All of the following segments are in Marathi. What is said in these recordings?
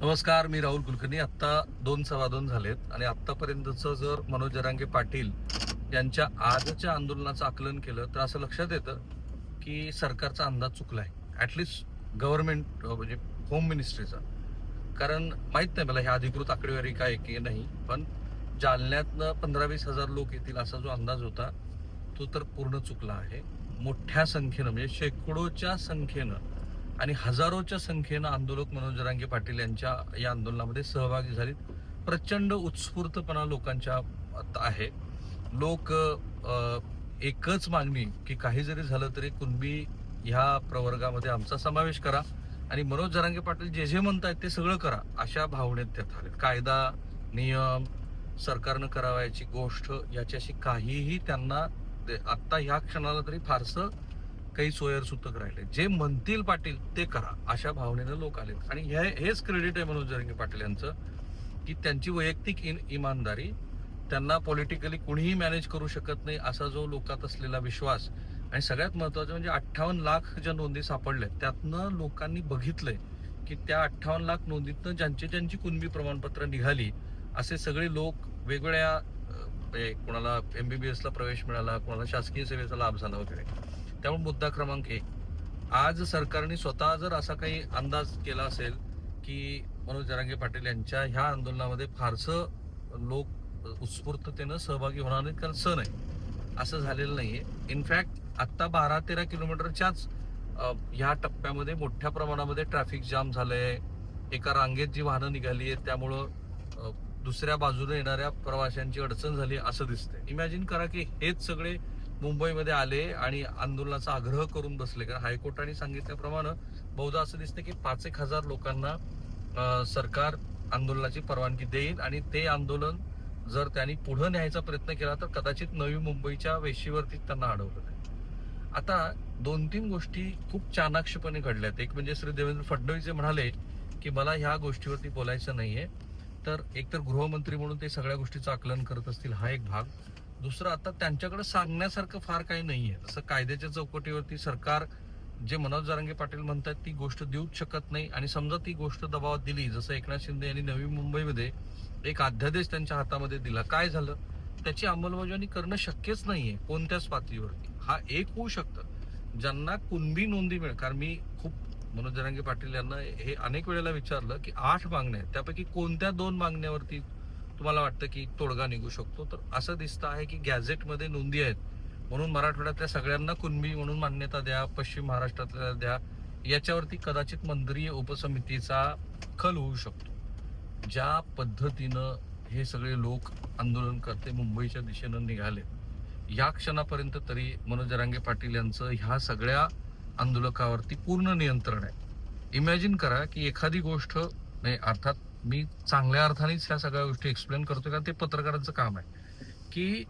नमस्कार मी राहुल कुलकर्णी. आत्ता दोन सव्वा दोन झालेत आणि आत्तापर्यंतचं जर मनोज जरांगे पाटील यांच्या आजच्या आंदोलनाचं आकलन केलं तर असं लक्षात येतं की सरकारचा अंदाज चुकला आहे ॲटलिस्ट गव्हर्नमेंट म्हणजे होम मिनिस्ट्रीचा कारण माहीत नाही मला ह्या अधिकृत आकडेवारी काय की नाही पण जालन्यातनं पंधरा वीस हजार लोक येतील असा जो अंदाज होता तो तर पूर्ण चुकला आहे. मोठ्या संख्येनं म्हणजे शेकडोच्या संख्येनं आणि हजारोच्या संख्येनं आंदोलक मनोज रांगे पाटील यांच्या या आंदोलनामध्ये सहभागी झालीत. प्रचंड उत्स्फूर्तपणा लोकांच्या आहे. लोक एकच मागणी की काही जरी झालं तरी कुणबी ह्या प्रवर्गामध्ये आमचा समावेश करा आणि मनोज जरांगे पाटील जे जे म्हणतायत ते सगळं करा अशा भावनेत त्यात आले कायदा नियम सरकारनं करावायची गोष्ट याच्याशी काहीही त्यांना ते- आत्ता ह्या क्षणाला तरी फारसं काही सोयर सुतक राहिले. जे म्हणतील पाटील ते करा अशा भावनेनं लोक आले आणि हे हेच क्रेडिट आहे मनोज जरंगे पाटील यांचं की त्यांची वैयक्तिक इन इमानदारी त्यांना पॉलिटिकली कुणीही मॅनेज करू शकत नाही असा जो लोकात असलेला विश्वास आणि सगळ्यात महत्वाचं म्हणजे अठ्ठावन्न लाख ज्या नोंदी सापडल्या त्यातनं लोकांनी बघितलंय की त्या अठ्ठावन्न लाख नोंदीतनं ज्यांची ज्यांची कुणबी प्रमाणपत्र निघाली असे सगळे लोक वेगवेगळ्या कोणाला एम कोणाला बी एसला प्रवेश मिळाला कोणाला शासकीय सेवेचा लाभ झाला वगैरे. त्यामुळे मुद्दा क्रमांक एक. आज सरकारने स्वतः जर असा काही अंदाज केला असेल की मनोज जरांगे पाटील यांच्या ह्या आंदोलनामध्ये फारसं लोक उत्स्फूर्ततेनं सहभागी होणार नाहीत कारण सण आहे. असं झालेलं नाहीये. इनफॅक्ट आत्ता बारा तेरा किलोमीटरच्याच ह्या टप्प्यामध्ये मोठ्या प्रमाणामध्ये ट्रॅफिक जाम झालंय. एका रांगेत जी वाहनं निघाली आहेत. त्यामुळं दुसऱ्या बाजूने येणाऱ्या प्रवाशांची अडचण झाली असं दिसतंय. इमॅजिन करा की हेच सगळे मुंबईमध्ये आले आणि आंदोलनाचा आग्रह करून बसले. कारण हायकोर्टाने सांगितल्याप्रमाणे बहुधा असं दिसतं की पाच एक हजार लोकांना सरकार आंदोलनाची परवानगी देईल आणि ते आंदोलन जर त्यांनी पुढे न्यायचा प्रयत्न केला तर कदाचित नवी मुंबईच्या वेशीवरती त्यांना अडवलं जाईल आता दोन तीन गोष्टी खूप चाणाक्षपणे घडल्यात. एक म्हणजे श्री देवेंद्र फडणवीस जे म्हणाले की मला ह्या गोष्टीवरती बोलायचं नाहीये. तर एकतर गृहमंत्री म्हणून ते सगळ्या गोष्टीचं आकलन करत असतील हा एक भाग. दुसरं आता त्यांच्याकडे सांगण्यासारखं फार काही नाही आहे तसं कायद्याच्या चौकटीवरती सरकार जे मनोज जारंगे पाटील म्हणतात ती गोष्ट देऊच शकत नाही. आणि समजा ती गोष्ट दबावात दिली जसं एकनाथ शिंदे यांनी नवी मुंबईमध्ये एक अध्यादेश त्यांच्या हातामध्ये दिला. काय झालं? त्याची अंमलबजावणी करणं शक्यच नाहीये कोणत्याच पातळीवरती. हा एक होऊ शकतं. ज्यांना कुणबी नोंदी मिळेल कारण मी खूप मनोज जरांगे पाटील यांना हे अनेक वेळेला विचारलं की आठ मागण्या आहेत. त्यापैकी कोणत्या दोन मागण्यावरती तुम्हाला वाटतं की तोडगा निघू शकतो? तर असं दिसतं आहे की गॅझेटमध्ये नोंदी आहेत. म्हणून मराठवाड्यातल्या सगळ्यांना कुणबी म्हणून मान्यता द्या पश्चिम महाराष्ट्रातल्या द्या. याच्यावरती कदाचित मंत्रीय उपसमितीचा खल होऊ शकतो. ज्या पद्धतीनं हे सगळे लोक आंदोलनकर्ते मुंबईच्या दिशेनं निघाले या क्षणापर्यंत तरी मनोज रांगे पाटील यांचं ह्या सगळ्या आंदोलकावरती पूर्ण नियंत्रण आहे. इमॅजिन करा की एखादी गोष्ट नाही अर्थात मी चांगल्या अर्थानेच ह्या सगळ्या गोष्टी एक्सप्लेन करतो कारण ते पत्रकारांचं काम आहे. की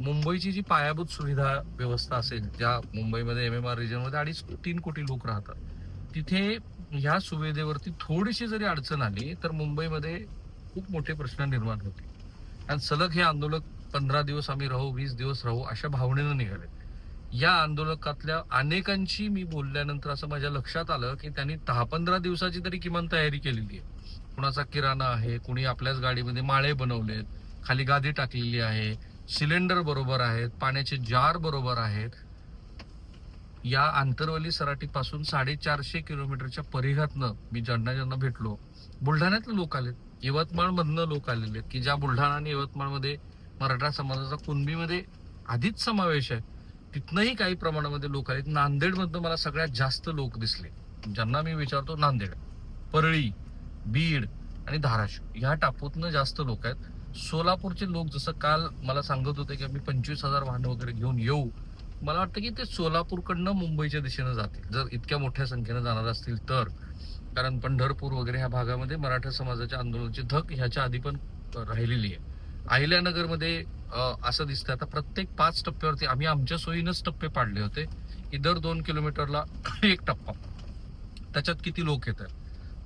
मुंबईची जी पायाभूत सुविधा व्यवस्था असेल ज्या मुंबईमध्ये एम एम आर रिजनमध्ये अडीच तीन कोटी लोक राहतात तिथे ह्या सुविधेवरती थोडीशी जरी अडचण आली तर मुंबईमध्ये खूप मोठे प्रश्न निर्माण होते आणि सलग हे आंदोलक पंधरा दिवस आम्ही राहू वीस दिवस राहू अशा भावनेनं निघाले. या आंदोलकातल्या अनेकांशी मी बोलल्यानंतर असं माझ्या लक्षात आलं की त्यांनी दहा पंधरा दिवसाची तरी किमान तयारी केलेली आहे. कुणाचा किराणा आहे कुणी आपल्याच गाडीमध्ये माळे बनवलेत खाली गादी टाकलेली आहे सिलेंडर बरोबर आहेत पाण्याचे जार बरोबर आहेत. या आंतरवली सराटीपासून साडेचारशे किलोमीटरच्या परिघातनं मी ज्यांना ज्यांना भेटलो बुलढाण्यातले लोक आलेत. यवतमाळमधनं लोक आलेले आहेत की ज्या बुलढाणा आणि यवतमाळमध्ये मराठा समाजाचा कुणबीमध्ये आधीच समावेश आहे तिथनंही काही प्रमाणामध्ये लोक आलेत. नांदेडमधनं मला सगळ्यात जास्त लोक दिसले. ज्यांना मी विचारतो नांदेड. परळी. बीड आणि धाराशिव ह्या टापूतनं जास्त लोक आहेत. सोलापूरचे लोक जसं काल मला सांगत होते की आम्ही पंचवीस हजार वाहनं वगैरे घेऊन येऊ. मला वाटतं की ते सोलापूरकडनं मुंबईच्या दिशेनं जातील. जर इतक्या मोठ्या संख्येनं जाणार असतील तर. कारण पंढरपूर वगैरे ह्या भागामध्ये मराठा समाजाच्या आंदोलनाची धक ह्याच्या आधी पण राहिलेली आहे. अहिल्यानगरमध्ये असं दिसतं आता प्रत्येक पाच टप्प्यावरती आम्ही आमच्या सोयीनंच टप्पे पाडले होते. की दर दोन किलोमीटरला एक टप्पा. त्याच्यात किती लोक येतात?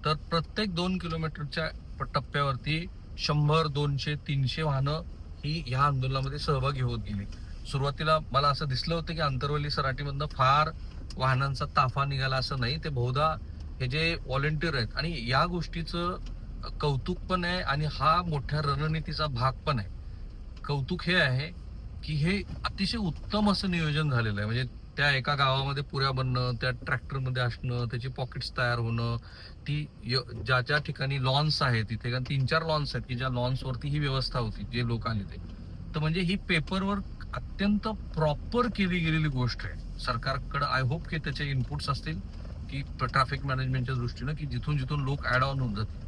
तर प्रत्येक दोन किलोमीटरच्या टप्प्यावरती शंभर दोनशे तीनशे वाहनं ही ह्या आंदोलनामध्ये सहभागी होत गेली. सुरुवातीला मला असं दिसलं होतं की आंतरवली सराटीमधनं फार वाहनांचा ताफा निघाला असं नाही ते बहुधा हे जे व्हॉलेंटियर आहेत आणि या गोष्टीचं कौतुक पण आहे आणि हा मोठ्या रणनीतीचा भाग पण आहे. कौतुक हे आहे की हे अतिशय उत्तम असं नियोजन झालेलं आहे. म्हणजे त्या एका गावामध्ये पुऱ्या बनणं त्या ट्रॅक्टरमध्ये असणं त्याची पॉकेट्स तयार होणं ती य- ज्या ज्या ठिकाणी लॉन्स आहेत तिथे कारण तीन चार लॉन्स आहेत की ज्या लॉन्सवरती ही व्यवस्था होती जे लोक आले ते. तर म्हणजे ही पेपरवर अत्यंत प्रॉपर केली गेलेली गोष्ट आहे. सरकारकडे आय होप की त्याचे इनपुट्स असतील की ट्रॅफिक मॅनेजमेंटच्या दृष्टीनं की जिथून जिथून लोक ऍड ऑन होऊन जातील.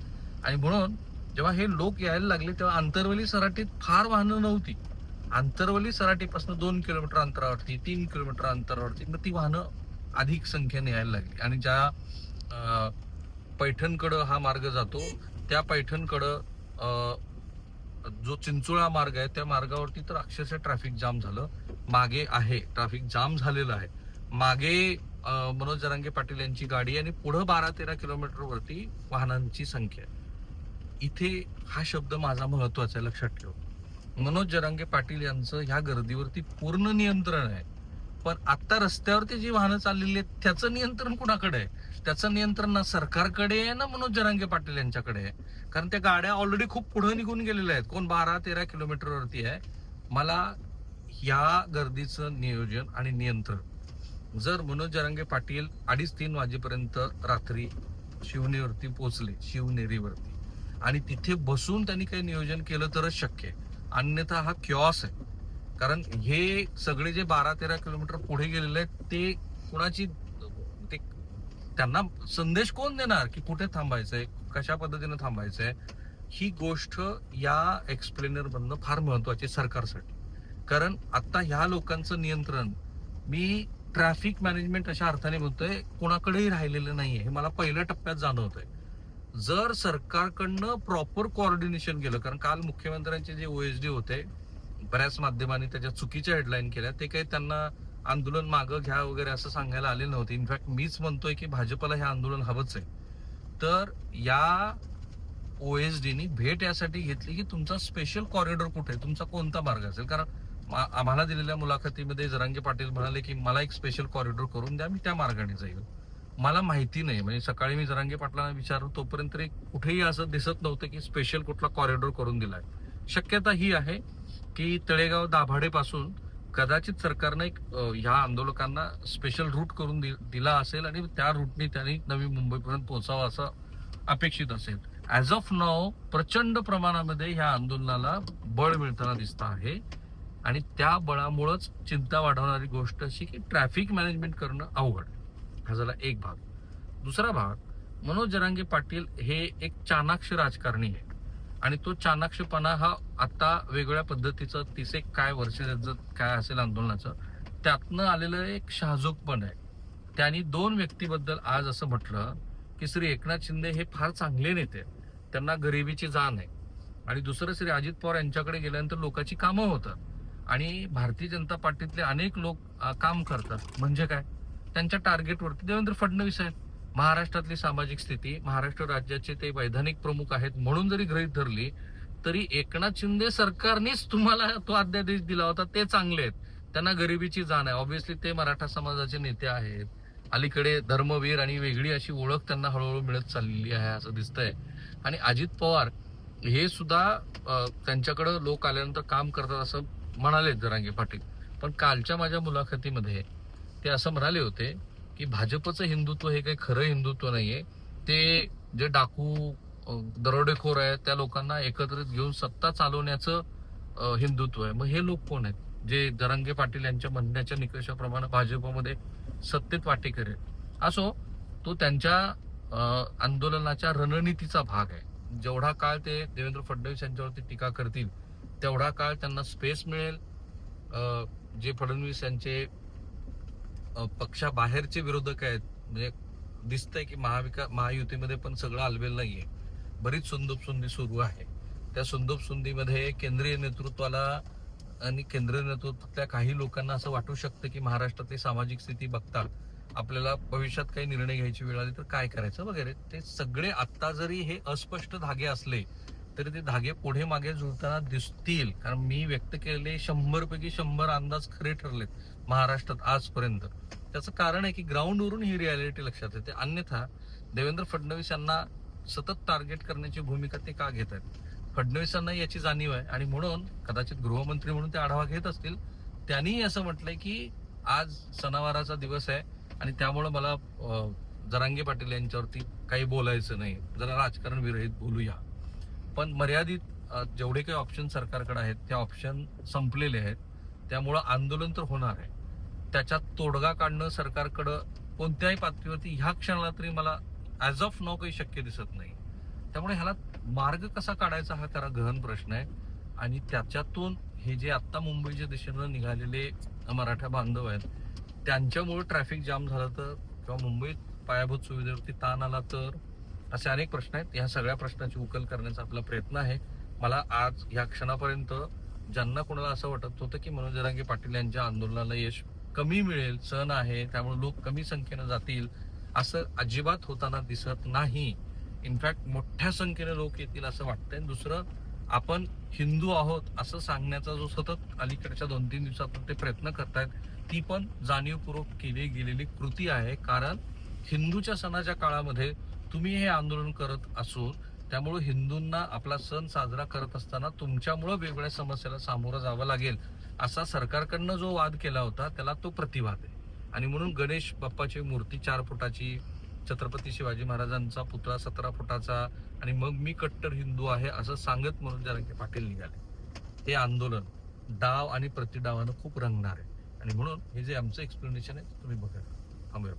आणि म्हणून जेव्हा हे लोक यायला लागले तेव्हा आंतरवली सराटीत फार वाहनं नव्हती. आंतरवली सराटीपासून दोन किलोमीटर अंतरावरती तीन किलोमीटर अंतरावरती मग ती वाहनं अधिक संख्येने यायला लागली. आणि ज्या पैठणकडं हा मार्ग जातो त्या पैठणकडं जो चिंचोळा मार्ग आहे त्या मार्गावरती तर अक्षरशः ट्रॅफिक जाम झालं. मागे आहे ट्रॅफिक जाम झालेलं आहे. मागे मनोज जरांगे पाटील यांची गाडी आणि पुढं बारा तेरा किलोमीटरवरती वाहनांची संख्या आहे. इथे हा शब्द माझा महत्त्वाचा आहे लक्षात ठेव. मनोज जरांगे पाटील यांचं ह्या गर्दीवरती पूर्ण नियंत्रण आहे. पण आता रस्त्यावरती जी वाहनं चाललेली आहेत त्याचं नियंत्रण कुणाकडे आहे? त्याचं नियंत्रण ना सरकारकडे आहे ना मनोज जरांगे पाटील यांच्याकडे आहे? कारण त्या गाड्या ऑलरेडी खूप पुढे निघून गेलेल्या आहेत. कोण बारा तेरा किलोमीटरवरती आहे. मला या गर्दीचं नियोजन आणि नियंत्रण. जर मनोज जरांगे पाटील अडीच तीन वाजेपर्यंत रात्री शिवनेवरती पोहोचले शिवनेरीवरती. आणि तिथे बसून त्यांनी काही नियोजन केलं तरच शक्य आहे. अन्यथा हा क्यॉस आहे. कारण हे सगळे जे बारा तेरा किलोमीटर पुढे गेलेले आहेत ते कुणाची ते त्यांना संदेश कोण देणार की कुठे थांबायचंय कशा पद्धतीने थांबायचंय? ही गोष्ट या एक्सप्लेनर मधनं फार महत्वाची आहे सरकारसाठी. कारण आता ह्या लोकांचं नियंत्रण मी ट्रॅफिक मॅनेजमेंट अशा अर्थाने बोलतोय कोणाकडेही राहिलेलं नाहीये. हे मला पहिल्या टप्प्यात जाणवतंय. जर सरकारकडनं प्रॉपर कोऑर्डिनेशन केलं कारण काल मुख्यमंत्र्यांचे जे ओएसडी होते बऱ्याच माध्यमांनी त्याच्या चुकीच्या हेडलाईन केल्या ते काही त्यांना आंदोलन मागं घ्या वगैरे असं सांगायला आले नव्हते. इनफॅक्ट मीच म्हणतोय की भाजपला हे आंदोलन हवंच आहे. तर या ओएसडीनी भेट यासाठी घेतली की तुमचा स्पेशल कॉरिडॉर कुठे तुमचा कोणता मार्ग असेल? कारण आम्हाला दिलेल्या मुलाखतीमध्ये जरांगे पाटील म्हणाले की मला एक स्पेशल कॉरिडॉर करून द्या मी त्या मार्गाने जाईल. मला माहिती नाही. म्हणजे सकाळी मी जरांगे पाटलांना विचारलो तोपर्यंत तरी कुठेही असं दिसत नव्हतं की स्पेशल कुठला कॉरिडॉर करून दिलाय. शक्यता ही आहे की तळेगाव दाभाडेपासून कदाचित सरकारनं एक ह्या आंदोलकांना स्पेशल रूट करून दि- दिला असेल आणि त्या रूटने त्यांनी नवी मुंबईपर्यंत पोहोचावं असं अपेक्षित असेल. ॲज ऑफ नाव प्रचंड प्रमाणामध्ये ह्या आंदोलनाला बळ मिळताना दिसत आहे आणि त्या बळामुळंच चिंता वाढवणारी गोष्ट अशी की ट्रॅफिक मॅनेजमेंट करणं अवघड हा झाला एक भाग. दुसरा भाग मनोज जरांगे पाटील हे एक चाणाक्ष राजकारणी आहे आणि तो चाणाक्षपणा हा आता वेगवेगळ्या पद्धतीचं तिचे काय वर्ष काय असेल आंदोलनाचं त्यातनं आलेलं एक शाहजोकपण आहे. त्यांनी दोन व्यक्तीबद्दल आज असं म्हटलं की श्री एकनाथ शिंदे हे फार चांगले नेते त्यांना गरिबीची जाण आहे. आणि दुसरं श्री अजित पवार यांच्याकडे गेल्यानंतर लोकांची कामं होतात. आणि भारतीय जनता पार्टीतले अनेक लोक काम करतात. म्हणजे काय? त्यांच्या टार्गेटवरती देवेंद्र फडणवीस आहेत. महाराष्ट्रातली सामाजिक स्थिती महाराष्ट्र राज्याचे ते वैधानिक प्रमुख आहेत म्हणून जरी गृहित धरली तरी एकनाथ शिंदे सरकारनेच तुम्हाला तो अध्यादेश दिला होता ते चांगले आहेत. त्यांना गरिबीची जाण आहे. ऑब्व्हियसली ते मराठा समाजाचे नेते आहेत. अलीकडे धर्मवीर आणि वेगळी अशी ओळख त्यांना हळूहळू मिळत चाललेली आहे असं दिसतंय. आणि अजित पवार हे सुद्धा त्यांच्याकडं त्यांच्याकडे लोक आल्यानंतर काम करतात असं म्हणाले जरांगे पाटील. पण कालच्या माझ्या मुलाखतीमध्ये ते असं म्हणाले होते की भाजपचं हिंदुत्व हे काही खरं हिंदुत्व नाहीये. ते जे डाकू दरोडेखोर आहेत त्या लोकांना एकत्रित घेऊन सत्ता चालवण्याचं हिंदुत्व आहे. मग हे लोक कोण आहेत? जे दरंगे पाटील यांच्या म्हणण्याच्या निकषाप्रमाणे भाजपमध्ये सत्तेत वाटेकर आहेत. असो तो त्यांच्या आंदोलनाच्या रणनीतीचा भाग आहे. जेवढा काळ ते देवेंद्र फडणवीस यांच्यावरती टीका करतील तेवढा काळ त्यांना स्पेस मिळेल. जे फडणवीस यांचे पक्षाबाहेरचे विरोधक आहेत. म्हणजे दिसतंय की महाविका महायुतीमध्ये पण सगळं आलबेल नाहीये. बरीच सुंदूप सुंदी सुरू आहे. त्या सुंदूप सुंदीमध्ये केंद्रीय नेतृत्वाला आणि केंद्रीय नेतृत्वातल्या काही लोकांना असं वाटू शकतं की महाराष्ट्रातली सामाजिक स्थिती बघता आपल्याला भविष्यात काही निर्णय घ्यायची वेळ आली तर काय करायचं वगैरे. ते सगळे आत्ता जरी हे अस्पष्ट धागे असले तरी ते धागे पुढे मागे झुलताना दिसतील. कारण मी व्यक्त केलेले शंभर पैकी शंभर अंदाज खरे ठरलेत महाराष्ट्रात आजपर्यंत. त्याचं कारण आहे की ग्राउंडवरून ही रियालिटी लक्षात येते. अन्यथा देवेंद्र फडणवीस यांना सतत टार्गेट करण्याची भूमिका ते का घेत आहेत? फडणवीसांना याची जाणीव आहे. आणि म्हणून कदाचित गृहमंत्री म्हणून ते आढावा घेत असतील. त्यांनीही असं म्हटलंय की आज सणावाराचा दिवस आहे आणि त्यामुळं मला जरांगे पाटील यांच्यावरती काही बोलायचं नाही. जरा राजकारण विरहित बोलूया. पण मर्यादित जेवढे काही ऑप्शन सरकारकडे आहेत त्या ऑप्शन संपलेले आहेत. त्यामुळं आंदोलन तर होणार आहे. त्याच्यात तोडगा काढणं सरकारकडं कोणत्याही पातळीवरती ह्या क्षणाला तरी मला ॲज ऑफ नो काही शक्य दिसत नाही. त्यामुळे ह्याला मार्ग कसा काढायचा हा खरा गहन प्रश्न आहे. आणि त्याच्यातून हे जे आत्ता मुंबईच्या दिशेनं निघालेले मराठा बांधव आहेत त्यांच्यामुळे ट्रॅफिक जाम झालं तर किंवा मुंबईत पायाभूत सुविधेवरती ताण आला तर असे अनेक प्रश्न आहेत. ह्या सगळ्या प्रश्नाची उकल करण्याचा आपला प्रयत्न आहे. मला आज ह्या क्षणापर्यंत ज्यांना कोणाला असं वाटत होतं की मनोज जरांगे पाटील यांच्या आंदोलनाला यश कमी मिळेल सण आहे त्यामुळे लोक कमी संख्येनं जातील असं अजिबात होताना दिसत नाही. इनफॅक्ट मोठ्या संख्येने लोक येतील असं वाटतंय. दुसरं आपण हिंदू आहोत असं सांगण्याचा जो सतत अलीकडच्या दोन तीन दिवसात ते प्रयत्न करतायत ती पण जाणीवपूर्वक केली गेलेली कृती आहे. कारण हिंदूच्या सणाच्या काळामध्ये तुम्ही हे आंदोलन करत असून त्यामुळे हिंदूंना आपला सण साजरा करत असताना तुमच्यामुळं वेगवेगळ्या समस्याला सामोरं जावं लागेल असा सरकारकडनं जो वाद केला होता त्याला तो प्रतिवाद आहे. आणि म्हणून गणेश बाप्पाची मूर्ती चार फुटाची छत्रपती शिवाजी महाराजांचा पुतळा सतरा फुटाचा आणि मग मी कट्टर हिंदू आहे असं सांगत म्हणून जरांगे पाटील निघाले. हे आंदोलन डाव आणि प्रतिडावानं खूप रंगणार आहे. आणि म्हणून हे जे आमचं एक्सप्लेनेशन आहे तुम्ही बघा. थांबूया.